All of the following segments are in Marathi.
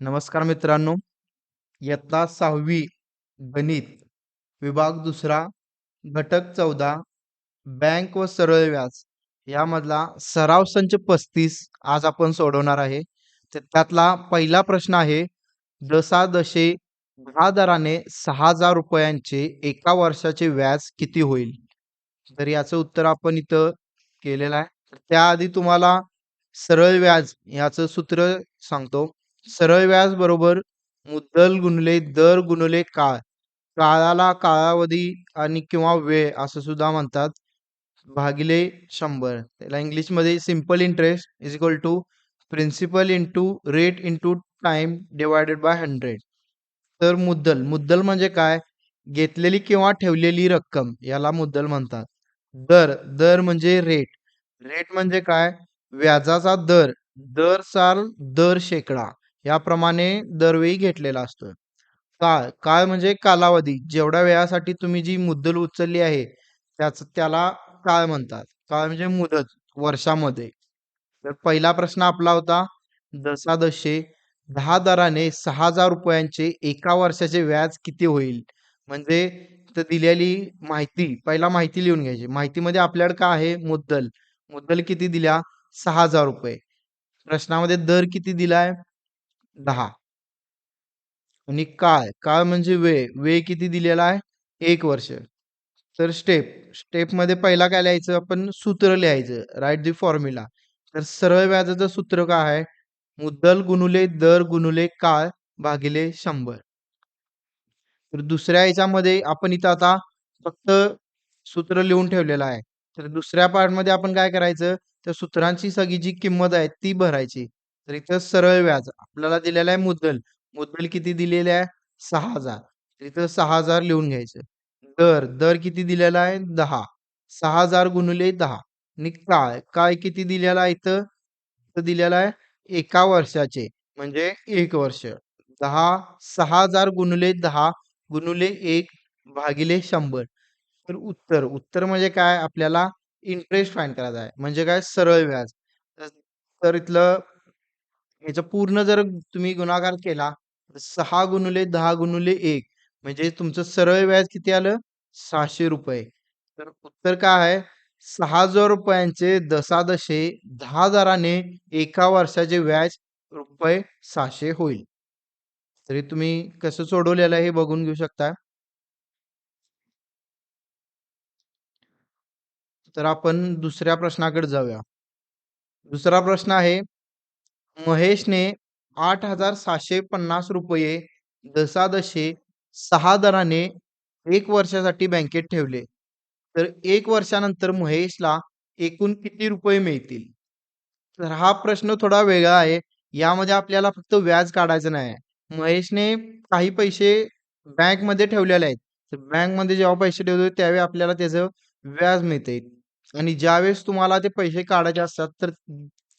नमस्कार मित्रांनो. इयत्ता सहावी गणित विभाग दुसरा घटक चौदा बँक व सरळ व्याज यामधला सराव संच पस्तीस आज आपण सोडवणार आहे. तर त्यातला पहिला प्रश्न आहे दसा दशे दहा दराने सहा हजार रुपयांचे एका वर्षाचे व्याज किती होईल? तर याचं उत्तर आपण इथं केलेलं आहे त्याआधी तुम्हाला सरळ व्याज याचं सूत्र सांगतो. सरळ व्याज बरोबर मुद्दल गुणले दर गुणले काळ. काळाला कालावधी आणि किंवा वेळ असं सुद्धा म्हणतात. भागिले शंभर. त्याला इंग्लिशमध्ये simple interest is equal to principal into rate into time divided by hundred तर मुद्दल. मुद्दल म्हणजे काय? घेतलेली किंवा ठेवलेली रक्कम याला मुद्दल म्हणतात. दर. दर म्हणजे रेट रेट म्हणजे काय? व्याजाचा दर. दर साल दर शेकडा. याप्रमाणे दरवेळी घेतलेला असतो काळ काळ म्हणजे कालावधी. जेवढ्या वेळासाठी तुम्ही जी मुद्दल उचलली आहे त्याच त्याला काळ म्हणतात. काळ म्हणजे मुदत वर्षामध्ये. तर पहिला प्रश्न आपला होता दशादशे दहा दराने सहा हजार रुपयांचे एका वर्षाचे व्याज किती होईल? म्हणजे तर दिलेली माहिती पहिला माहिती लिहून घ्यायची. माहितीमध्ये आपल्याकडे काय आहे? मुद्दल. मुद्दल किती दिल्या? सहा हजार रुपये. प्रश्नामध्ये दर किती दिलाय? दहा. आणि काळ काळ म्हणजे वेळ. वेळ किती दिलेला आहे? एक वर्ष. तर स्टेप स्टेपमध्ये पहिला काय लिहायचं? आपण सूत्र लिहायचं. Write the formula. तर सरळ व्याजाचं सूत्र काय आहे? मुद्दल गुणुले दर गुणुले काळ भागिले शंभर. तर दुसऱ्या ह्याच्यामध्ये आपण इथं आता फक्त सूत्र लिहून ठेवलेलं आहे. तर दुसऱ्या पार्टमध्ये आपण काय करायचं? त्या सूत्रांची सगळी जी किंमत आहे ती भरायची. तर इथं सरळ व्याज आपल्याला दिलेलं आहे मुद्दल. मुद्दल किती दिलेले आहे? सहा हजार. तर इथं सहा हजार लिहून घ्यायचं. दर दर किती दिलेला आहे? दहा. सहा हजार गुणुले दहा. आणि काय काय किती दिलेला आहे इथं? दिलेला आहे एका वर्षाचे म्हणजे एक वर्ष. दहा सहा हजार गुणुले दहा गुणुले एक भागिले शंभर. तर उत्तर उत्तर म्हणजे काय? आपल्याला इंटरेस्ट फाईन करायचा आहे. म्हणजे काय? सरळ व्याज. तर इथलं ह्याचा पूर्ण जर तुम्ही गुणाकार केला तर सहा गुणुले दहा गुणुले एक म्हणजे तुमचं सरळ व्याज किती आलं? सहाशे रुपये. तर उत्तर काय आहे? सहा हजार रुपयांचे दशादशे दहा हजाराने एका वर्षाचे व्याज रुपये सहाशे होईल. तरी तुम्ही कसं सोडवलेलं हे बघून घेऊ शकता. तर आपण दुसऱ्या प्रश्नाकडे जाऊया. दुसरा प्रश्न आहे महेशने आठ हजार सहाशे पन्नास रुपये दशादशे सहा दराने एक वर्षासाठी बँकेत ठेवले. तर एक वर्षानंतर महेशला एकूण किती रुपये मिळतील? तर हा प्रश्न थोडा वेगळा आहे. यामध्ये आपल्याला फक्त व्याज काढायचं नाही. महेशने काही पैसे बँकमध्ये ठेवलेले आहेत. तर बँकमध्ये जेव्हा पैसे ठेवतो त्यावेळी आपल्याला त्याचं व्याज मिळते आणि ज्यावेळेस तुम्हाला ते पैसे काढायचे असतात तर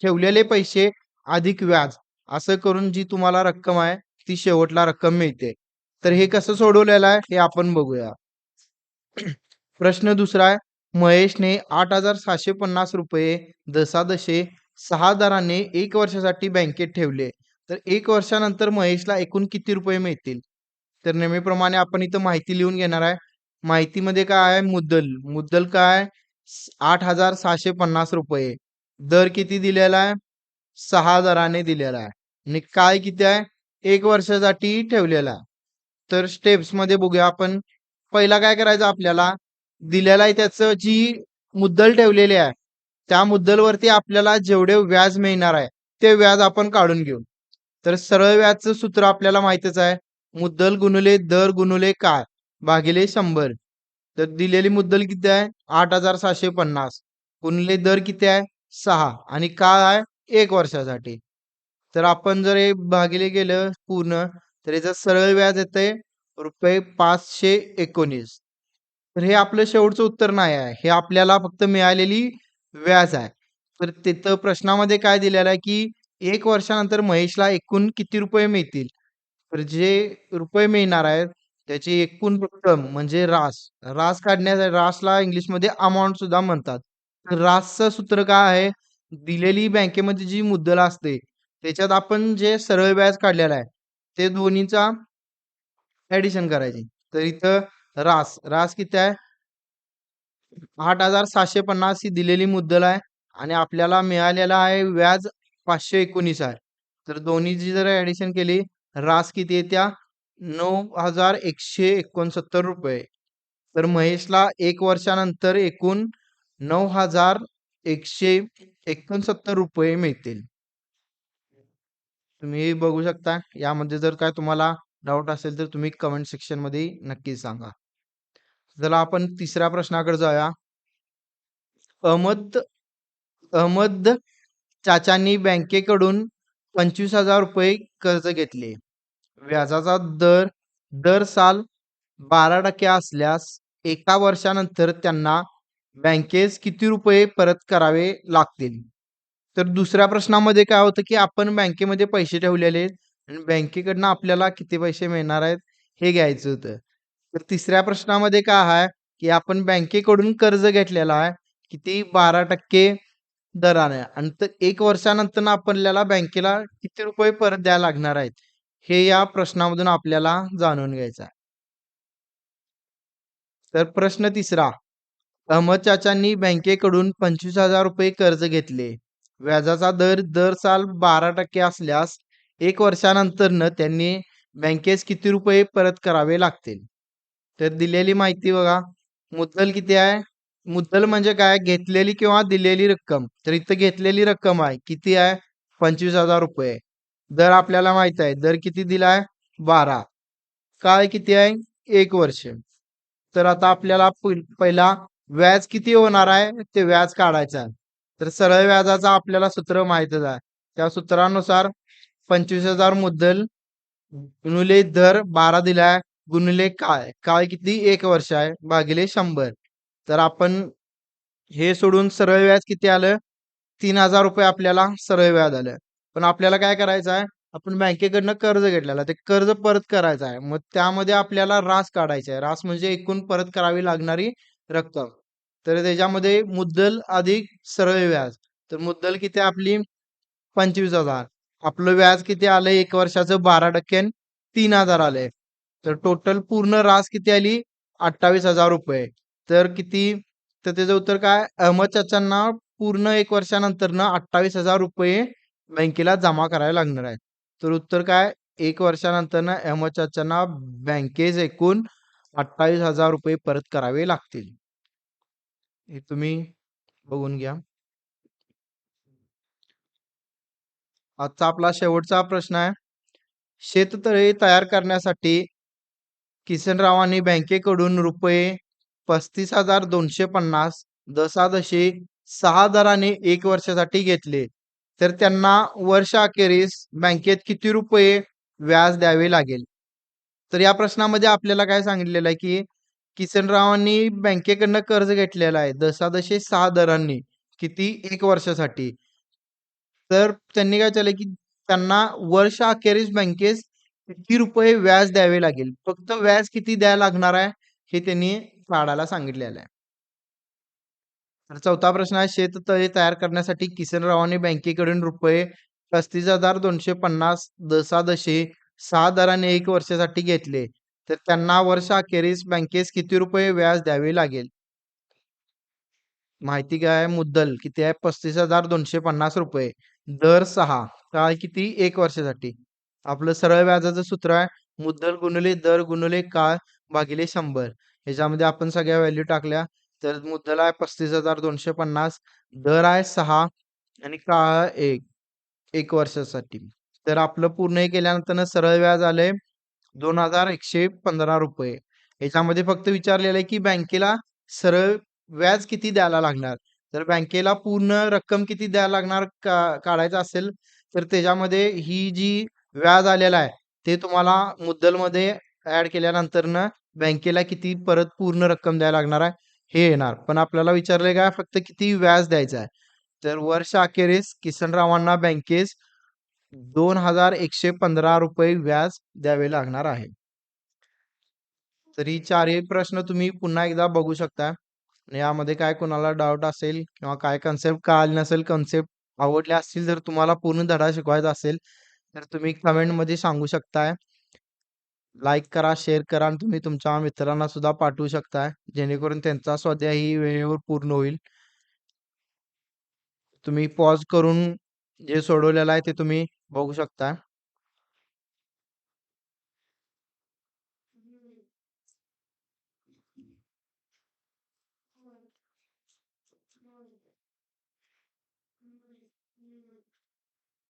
ठेवलेले पैसे अधिक व्याज. असं करून जी तुम्हाला रक्कम आहे ती शेवटला रक्कम मिळते. तर हे कसं सोडवलेलं आहे हे आपण बघूया. प्रश्न दुसरा आहे महेशने आठ हजार सहाशे पन्नास रुपये दशादशे सहा दराने एक वर्षासाठी बँकेत ठेवले. तर एक वर्षानंतर महेशला एकूण किती रुपये मिळतील? तर नेहमीप्रमाणे आपण इथं माहिती लिहून घेणार आहे. माहितीमध्ये काय आहे? मुद्दल. मुद्दल काय आठ हजार सहाशे पन्नास रुपये. दर किती दिलेला आहे? सहा दराने दिलेला आहे. आणि काय किती आहे? एक वर्षासाठी ठेवलेला आहे. तर स्टेप्समध्ये बघूया आपण. पहिला काय करायचं आपल्याला? दिलेला आहे त्याचं जी मुद्दल ठेवलेली आहे त्या मुद्दलवरती आपल्याला जेवढे व्याज मिळणार आहे ते व्याज आपण काढून घेऊ. तर सरळ व्याजचं सूत्र आपल्याला माहितच आहे. मुद्दल गुणुले दर गुणुले काय? भागिले शंभर. तर दिलेली मुद्दल किती आहे? आठ हजार सहाशे पन्नास. गुणले दर किती आहे? सहा. आणि काय आहे? एक वर्षासाठी. तर आपण जर हे भागिले गेलं पूर्ण तर याचं सरळ व्याज येतंय रुपये पाचशे एकोणीस. तर हे आपलं शेवटचं उत्तर नाही आहे. हे आपल्याला फक्त मिळालेली व्याज आहे. तर तिथं प्रश्नामध्ये काय दिलेलं आहे की एक वर्षानंतर महेशला एकूण किती रुपये मिळतील? तर जे रुपये मिळणार आहेत त्याची एकूण रक्कम म्हणजे रास. रास काढण्यासाठी रासला इंग्लिशमध्ये अमाऊंट सुद्धा म्हणतात. तर रासचं सूत्र काय आहे? दिलेली बँकेमध्ये जी मुद्दल असते त्याच्यात आपण जे सरळ व्याज काढलेलं आहे ते दोन्हीचा ऍडिशन करायचे. तर इथं रास रास किती आहे? आठ हजार सहाशे पन्नास ही दिलेली मुद्दल आहे आणि आपल्याला मिळालेला आहे व्याज पाचशे एकोणीस आहे. तर दोन्हीची जर ऍडिशन केली रास किती येत्या नऊ हजार एकशे एकोणसत्तर रुपये. तर महेशला एक वर्षानंतर एकूण नऊ हजार एकशे एकोणसत्तर रुपये मिळतील. तुम्ही बघू शकता यामध्ये जर काय तुम्हाला डाऊट असेल तर तुम्ही कमेंट सेक्शनमध्ये नक्की सांगा. चला आपण तिसऱ्या प्रश्नाकडे जाऊया. अहमद अहमद चाचांनी बँकेकडून पंचवीस हजार रुपये कर्ज घेतले. व्याजाचा दर दर साल बारा टक्के असल्यास एका वर्षानंतर त्यांना बँकेस किती रुपये परत करावे लागतील? तर दुसऱ्या प्रश्नामध्ये काय होतं की आपण बँकेमध्ये पैसे ठेवलेले आहेत आणि बँकेकडनं आपल्याला किती पैसे मिळणार आहेत हे घ्यायचं होतं. तर तिसऱ्या प्रश्नामध्ये काय आहे की आपण बँकेकडून कर्ज घेतलेला आहे किती? बारा टक्के दराने. आणि तर एक वर्षानंतर आपल्याला बँकेला किती रुपये परत द्यायला लागणार आहेत? हे या प्रश्नामधून आपल्याला जाणून घ्यायचं आहे. तर प्रश्न तिसरा अहमद चाचांनी बँकेकडून पंचवीस हजार रुपये कर्ज घेतले. व्याजाचा दर दर साल बारा टक्के असल्यास एक वर्षानंतरनं त्यांनी बँकेस किती रुपये परत करावे लागतील? तर दिलेली माहिती बघा. मुद्दल किती आहे? मुद्दल म्हणजे काय? घेतलेली किंवा दिलेली रक्कम. तर इथं घेतलेली रक्कम आहे. किती आहे? पंचवीस हजार रुपये. दर आपल्याला माहीत आहे. दर किती दिलाय बारा. काय किती आहे? एक वर्ष. तर आता आपल्याला पहिला व्याज किती होणार आहे ते व्याज काढायचं आहे. तर सरळ व्याजाचा आपल्याला सूत्र माहितच आहे. त्या सूत्रानुसार पंचवीस हजार मुद्दल गुणिले दर बारा दिलाय गुणिले काय? काय किती? एक वर्ष आहे भागिले शंभर. तर आपण हे सोडून सरळ व्याज किती आलं? तीन हजार रुपये आपल्याला सरळ व्याज आलं. पण आपल्याला काय करायचं आहे? आपण बँकेकडनं कर्ज घेतलेला ते कर्ज परत करायचं आहे. मग त्यामध्ये आपल्याला रास काढायचा आहे. रास म्हणजे एकूण परत करावी लागणारी रक्कम. तर त्याच्यामध्ये मुद्दल अधिक सरळ व्याज. तर मुद्दल किती आपली? पंचवीस हजार. आपलं व्याज किती आलंय? एक वर्षाचं बारा टक्के तीन हजार आलंय. तर टोटल पूर्ण रास किती आली? अठ्ठावीस हजार रुपये. तर किती? तर त्याचं उत्तर काय? अहमद चाचांना पूर्ण एक वर्षानंतर ना अठ्ठावीस हजार रुपये बँकेला जमा करायला लागणार आहे तर उत्तर काय? एक वर्षानंतर ना अहमद चाचांना बँकेस एकूण अठ्ठावीस हजार रुपये परत करावे लागतील. हे तुम्ही बघून घ्या. आजचा आपला शेवटचा प्रश्न आहे. शेततळे तयार करण्यासाठी किसनरावांनी बँकेकडून रुपये पस्तीस हजार दोनशे पन्नास दशादशे सहा दराने एक वर्षासाठी घेतले. तर त्यांना वर्ष अखेरीस बँकेत किती रुपये व्याज द्यावे लागेल? तर या प्रश्नामध्ये आपल्याला काय सांगितलेलं आहे की किसनरावांनी बँकेकडनं कर्ज घेतलेलं आहे. दशादशे सहा दरांनी. किती? एक वर्षासाठी. तर त्यांनी काय केलं की त्यांना वर्ष अखेरीस बँकेस किती रुपये व्याज द्यावे लागेल? फक्त व्याज किती द्यायला लागणार आहे हे त्यांनी काढायला सांगितलेलं आहे. तर चौथा प्रश्न आहे शेततळे तयार करण्यासाठी किसनरावांनी बँकेकडून रुपये पस्तीस हजार दोनशे पन्नास दशादशे सहा दराने एक वर्षासाठी घेतले. तर त्यांना वर्ष अखेरीस बँकेस किती रुपये व्याज द्यावे लागेल? माहिती काय आहे मुद्दल किती आहे? पस्तीस हजार दोनशे पन्नास रुपये. दर सहा. काय किती? एक वर्षासाठी. आपलं सरळ व्याजाचं सूत्र आहे मुद्दल गुणले दर गुणले काळ भागिले शंभर. ह्याच्यामध्ये आपण सगळ्या व्हॅल्यू टाकल्या. तर मुद्दल आहे पस्तीस हजार दोनशे पन्नास. दर आहे सहा आणि काळ एक. एक वर्षासाठी. तर आपलं पूर्ण हे केल्यानंतर सरळ व्याज आलंय. दोन हजार एकशे पंधरा रुपये. याच्यामध्ये फक्त विचारलेलं आहे की बँकेला सरळ व्याज किती द्यायला लागणार? तर बँकेला पूर्ण रक्कम किती द्यायला लागणार का काढायचं असेल तर त्याच्यामध्ये ही जी व्याज आलेला आहे ते तुम्हाला मुद्दलमध्ये ऍड केल्यानंतरनं बँकेला किती परत पूर्ण रक्कम द्यायला लागणार आहे हे येणार. पण आपल्याला विचारले काय फक्त किती व्याज द्यायचं आहे? तर वर्ष अखेरीस किसनरावांना बँकेस दोन हजार एकशे पंधरा रुपये व्याज द्यावे लागणार आहे. तरी चारही प्रश्न तुम्ही पुन्हा एकदा बघू शकता. यामध्ये काय कोणाला डाऊट असेल किंवा काय कन्सेप्ट कळाली नसेल कन्सेप्ट आवडले असतील जर तुम्हाला पूर्ण धडा शिकवायचा असेल तर तुम्ही कमेंटमध्ये सांगू शकताय. लाईक करा शेअर करा आणि तुम्ही तुमच्या मित्रांना सुद्धा पाठवू शकताय. जेणेकरून त्यांचा स्वाध्यायही वेळेवर पूर्ण होईल. तुम्ही पॉज करून जे सोडवलेलं आहे ते तुम्ही बघू शकता.